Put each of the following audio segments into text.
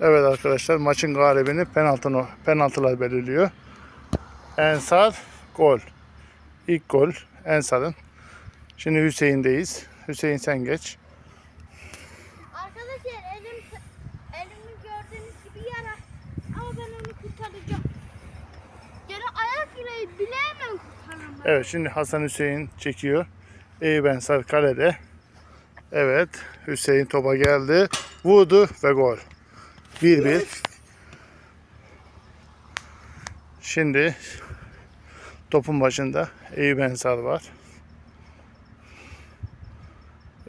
Evet arkadaşlar maçın galibini penaltını, penaltılar belirliyor. Ensar gol. İlk gol Ensar'ın. Şimdi Hüseyin'deyiz. Hüseyin sen geç. Arkadaşlar elim elimi gördüğünüz gibi yara ama ben onu kurtaracağım. Gene ayak bileği bileğimle kurtarırım ben. Evet şimdi Hasan Hüseyin çekiyor. Eyüp Ensar kalede. Evet Hüseyin topa geldi. Vurdu ve gol. 1-1. Şimdi topun başında Eyüp Ensar var.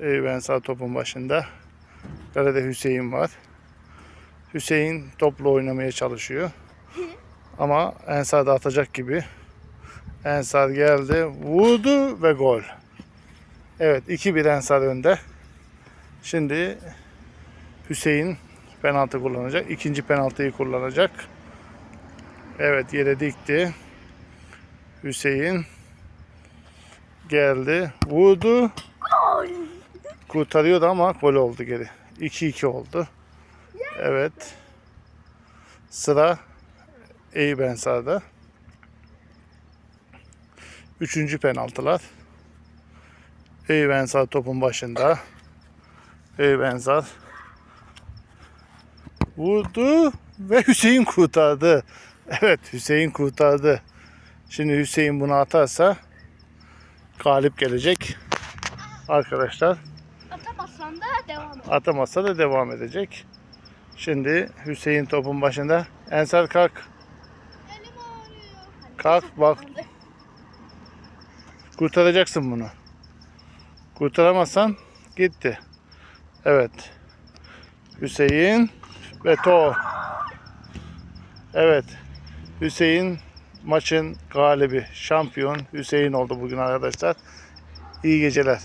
Eyüp Ensar topun başında. Kalede Hüseyin var. Hüseyin topla oynamaya çalışıyor. Ama Ensar da atacak gibi. Ensar geldi, vurdu ve gol. Evet 2-1 Ensar önde. Şimdi Hüseyin penaltı kullanacak. İkinci penaltıyı kullanacak. Evet yere dikti. Hüseyin geldi, vurdu. Kurtarıyordu ama gol oldu geri. 2-2 oldu. Evet. Sıra Eyüp Ensar'da. Üçüncü penaltılar. Eyüp Ensar topun başında. Eyüp Ensar vurdu ve Hüseyin kurtardı. Evet Hüseyin kurtardı. Şimdi Hüseyin bunu atarsa galip gelecek. Arkadaşlar Atamazsan da devam et. atamazsa da devam edecek. Şimdi Hüseyin topun başında. Ensar kalk. Elim ağrıyor. Kalk bak Kurtaracaksın bunu. Kurtaramazsan gitti. Evet. Hüseyin ve To. Evet. Hüseyin maçın galibi, şampiyon Hüseyin oldu bugün arkadaşlar. İyi geceler.